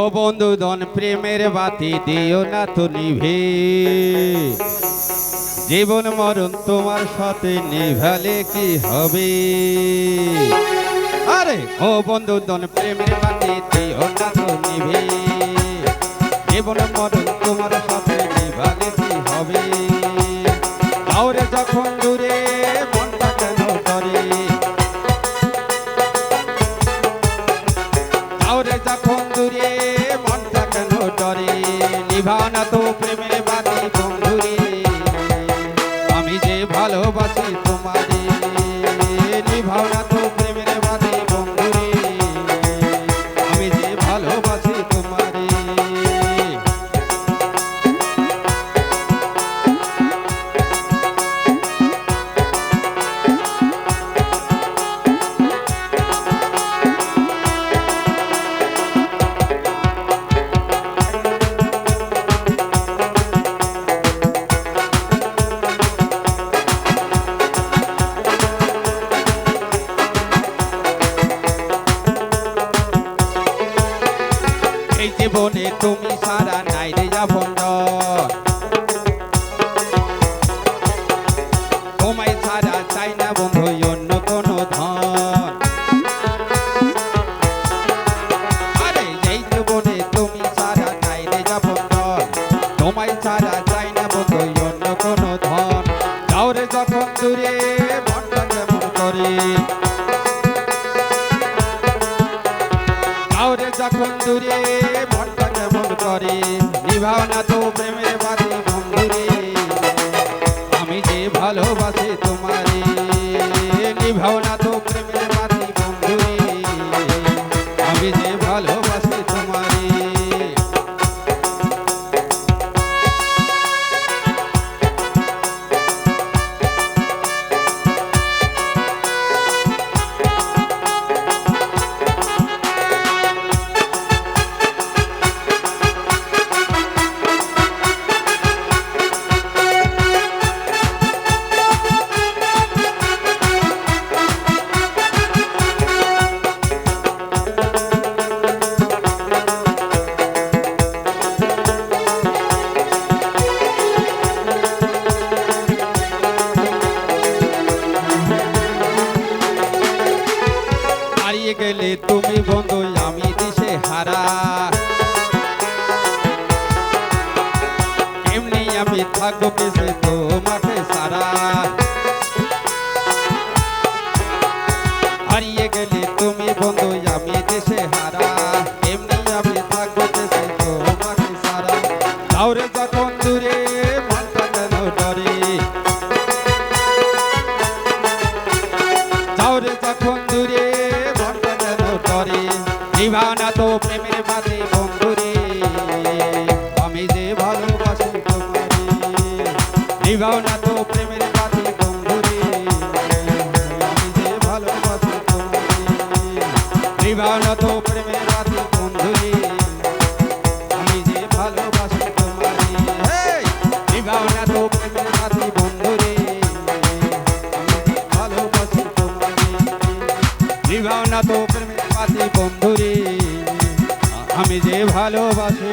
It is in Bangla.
ও বন্ধু দন প্রেমের বাতি দিও না তো নিভে। জীবন মরণ তোমার সাথে নিভালে কি হবে? আরে, ও বন্ধু দন প্রেমের বাতি দিও না তো নিভে। জীবন মরণ তোমার সাথে নিভালে কি হবে? কাউরে যখন দূরে মনটা কাউরে যখন দূরে মনটা কেন ডরে। নিভানা তো প্রেমের বাতি বন্ধুরে। আমি যে ভালোবাসি এই জীবনে তুমি সারা নাই রে যাবন তোমায় ছাড়া চাই না বন্ধু অন্য কোনো ধন। আরে এই জীবনে তুমি সারা নাই রে যাবন তোমায় ছাড়া চাই না বন্ধু অন্য কোনো ধন। যাওরে যখন দূরে মনটা কেমন করে। যখন দূরে মনটা কেমন করে? নিভাও না তো প্রেমের বাড়ি বন্ধুরে। আমি যে ভালোবাসি তোমারে নিভাও না তো প্রেমের গেলে তুমি বন্ধু আমি দিশে হারা। এমনি আমি থাকব পেছে তোমাকে সারা। নিভানা তো প্রেমের বাদে বন্ধুরে, আমি যে ভালোবাসি তোমারে নিভাও না তো প্রেমের বাদে বন্ধুরে, আমি যে ভালোবাসি তোমারে নিভাও না তো প্রেমের বাদে বন্ধুরে, আমি যে ভালোবাসি তোমারে, হেই! তো প্রেমের বাদে বন্ধুরে, আমি যে ভালোবাসি তোমারে নিভাও তো বাদে বন্ধুরে আমি যে ভালোবাসি